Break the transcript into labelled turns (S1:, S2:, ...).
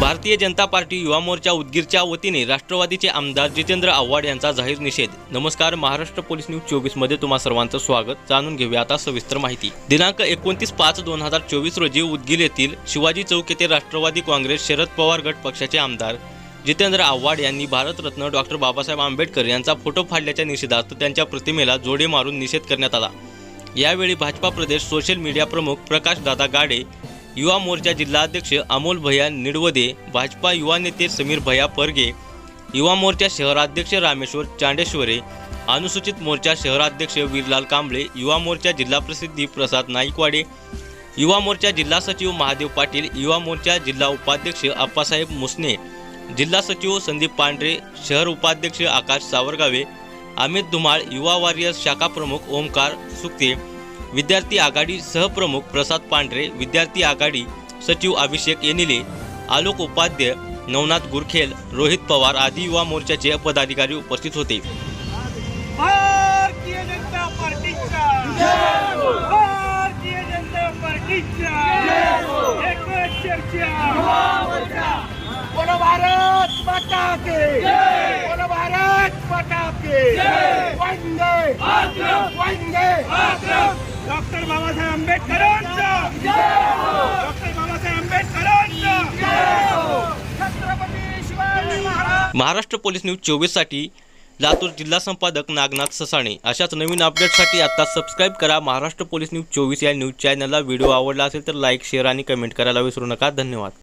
S1: Bharatiya Janata party Yuva Morcha उदगीरच्या वतीने राष्ट्रवादीचे आमदार जितेंद्र आव्हाड यांचा जाहीर निषेध. नमस्कार महाराष्ट्र पोलीस न्यूज चोवीसमध्ये तुम्हा सर्वांचं स्वागत. जाणून घेऊया आता सविस्तर माहिती. दिनांक एकोणतीस पाच दोन हजार चोवीस रोजी उदगीर येथील शिवाजी चौक येथे राष्ट्रवादी काँग्रेस शरद पवार गट पक्षाचे आमदार जितेंद्र आव्हाड यांनी भारतरत्न डॉक्टर बाबासाहेब आंबेडकर यांचा फोटो फाडल्याच्या निषेधार्थ त्यांच्या प्रतिमेला जोडे मारून निषेध करण्यात आला. यावेळी भाजपा प्रदेश सोशल मीडिया प्रमुख प्रकाश दादा गाडे युवा मोर्चा जिल्हाध्यक्ष अमोल भैया निडवदे भाजपा युवा नेते समीर भैया परगे युवा मोर्चा शहराध्यक्ष रामेश्वर चांडेश्वरे अनुसूचित मोर्चा शहराध्यक्ष वीरलाल कांबळे युवा मोर्चा जिल्हा प्रसिद्धी प्रसाद नाईकवाडे युवा मोर्चा जिल्हा सचिव महादेव पाटील युवा मोर्चा जिल्हा उपाध्यक्ष आप्पासाहेब मुसने जिल्हा सचिव संदीप पांढरे शहर उपाध्यक्ष आकाश सावरगावे अमित धुमाळ युवा वॉरियर्स शाखा प्रमुख ओमकार सुक्ते विद्यार्थी आघाडी सहप्रमुख प्रसाद पांढरे विद्यार्थी आघाडी सचिव अभिषेक येनिले आलोक उपाध्याय नवनाथ गुरखेल रोहित पवार आदी युवा मोर्चाचे पदाधिकारी उपस्थित होते.
S2: भारतीय जनता पार्टीच्या भारतीय जनता पार्टीच्या एकच चर्चा बोलो भारत माता के बोलो भारत माता के वंदे. वंदे. डॉक्टर बाबासाहेब आंबेडकरांचा! डॉक्टर बाबासाहेब आंबेडकरांचा!
S1: महाराष्ट्र पोलीस न्यूज चोवीससाठी लातूर जिल्हा संपादक नागनाथ ससाणे. अशाच नवीन अपडेटसाठी आता सबस्क्राईब करा महाराष्ट्र पोलीस न्यूज चोवीस या न्यूज चॅनलला व्हिडिओ आवडला असेल तर लाईक शेअर आणि कमेंट करायला विसरू नका. धन्यवाद.